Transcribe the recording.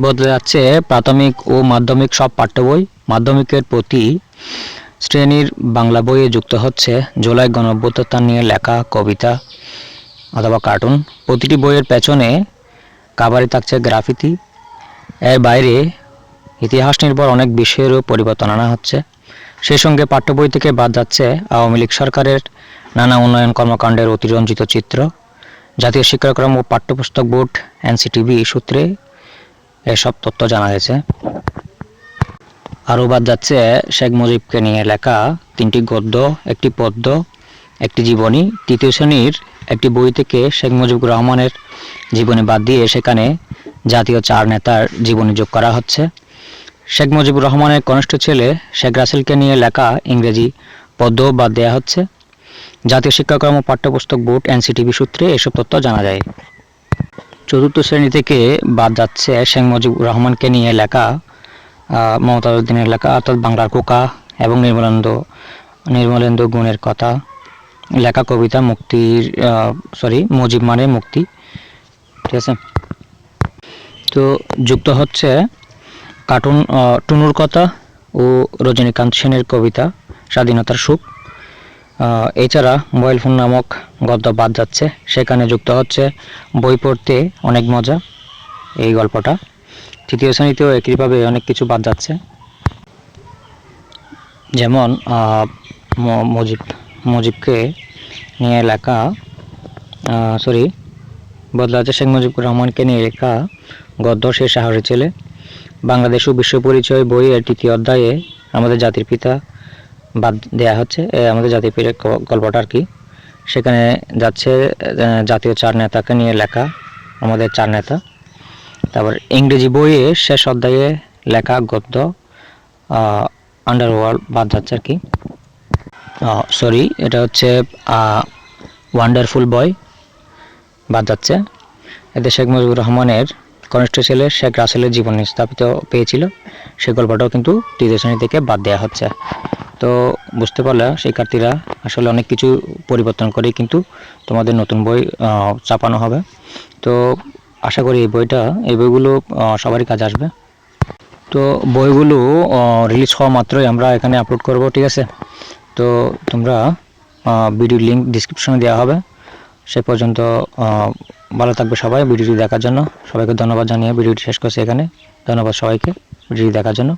বদলে যাচ্ছে প্রাথমিক ও মাধ্যমিক সব পাঠ্য বই। মাধ্যমিকের প্রতি শ্রেণির বাংলা বইয়ে যুক্ত হচ্ছে জুলাই গণঅভ্যুত্থান নিয়ে লেখা, কবিতা অথবা কার্টুন প্রতিটি বইয়ের পেছনে কাবারে থাকছে গ্রাফিতি। এর বাইরে ইতিহাস নির্ভর অনেক বিষয়েরও পরিবর্তন আনা হচ্ছে। সেই সঙ্গে পাঠ্য বই থেকে বাদ যাচ্ছে আওয়ামী লীগ সরকারের নানা উন্নয়ন কর্মকাণ্ডের অতিরঞ্জিত চিত্র। জাতীয় শিক্ষাক্রম ও পাঠ্যপুস্তক বোর্ড, এনসিটিভি সূত্রে এসব তথ্য জানা গেছে আরও বাদ যাচ্ছে, শেখ মুজিবকে নিয়ে লেখা তিনটি গদ্য, একটি পদ্য, একটি জীবনী। তৃতীয় শ্রেণির একটি বই থেকে শেখ মুজিবুর রহমানের জীবনী বাদ দিয়ে সেখানে জাতীয় চার নেতার জীবনী যোগ করা হচ্ছে। শেখ মুজিবুর রহমানের কনিষ্ঠ ছেলে শেখ রাসেলকে নিয়ে লেখা ইংরেজি পদ্যও বাদ দেওয়া হচ্ছে। জাতীয় শিক্ষাক্রম পাঠ্যপুস্তক বোর্ড এনসিটিভি সূত্রে এসব তথ্য জানা যায়। চতুর্থ শ্রেণি থেকে বাদ যাচ্ছে শেখ মুজিবুর রহমানকে নিয়ে লেখা মমতাজউদ্দিনের লেখা, অর্থাৎ বাংলার কোকা এবং নির্মলেন্দু নির্মলেন্দু গুণের কথা। লেখা, কবিতা, মুক্তির সরি মুজিব মানে মুক্তি। ঠিক আছে? তো যুক্ত হচ্ছে কার্টুন টুনুর কথা ও রজনীকান্ত সেনের কবিতা, স্বাধীনতার সুখ। এছাড়া মোবাইল ফোন নামক গদ্য বাদ যাচ্ছে। সেখানে যুক্ত হচ্ছে বই পড়তে অনেক মজা, এই গল্পটা। তৃতীয় শ্রেণীতেও একইভাবে অনেক কিছু বাদ যাচ্ছে। যেমন মুজিব, মুজিবকে নিয়ে লেখা সরি বদলা যাচ্ছে শেখ মুজিবুর রহমানকে নিয়ে লেখা গদ্য সে সাহসী ছেলে। বাংলাদেশ ও বিশ্ব পরিচয় বইয়ের তৃতীয় অধ্যায়ে আমাদের জাতির পিতা বাদ দেয়া হচ্ছে আমাদের জাতির পিতার গ- গল্পটা আর কি। সেখানে যাচ্ছে জাতীয় চার নেতাকে নিয়ে লেখা আমাদের চার নেতা। তারপর ইংরেজি বইয়ে শেষ অধ্যায়ে লেখা গদ্য আন্ডারওয়ার্ল্ড বাদ যাচ্ছে আর কি। সরি এটা হচ্ছে ওয়ান্ডারফুল বয় বাদ যাচ্ছে। এতে শেখ মুজিবুর রহমানের কনিষ্ঠ ছেলে শেখ রাসেলের জীবন স্থাপিত পেয়েছিল। সেই গল্পটাও কিন্তু তৃতীয় শ্রেণি থেকে বাদ দেওয়া হচ্ছে। তো বুঝতে পারলে শিক্ষার্থীরা আসলে অনেক কিছু পরিবর্তন করে কিন্তু তোমাদের নতুন বই চাপানো হবে। তো আশা করি এই বইটা, এই বইগুলো সবারই কাজে আসবে। তো বইগুলো রিলিজ হওয়া মাত্রই আমরা এখানে আপলোড করব, ঠিক আছে? তো তোমরা ভিডিও লিঙ্ক ডিসক্রিপশনে দেওয়া হবে। সে পর্যন্ত ভালো থাকবে সবাই ভিডিওটি দেখার জন্য। সবাইকে ধন্যবাদ জানিয়ে ভিডিওটি শেষ করছি এখানে। ধন্যবাদ সবাইকে ভিডিওটি দেখার জন্য।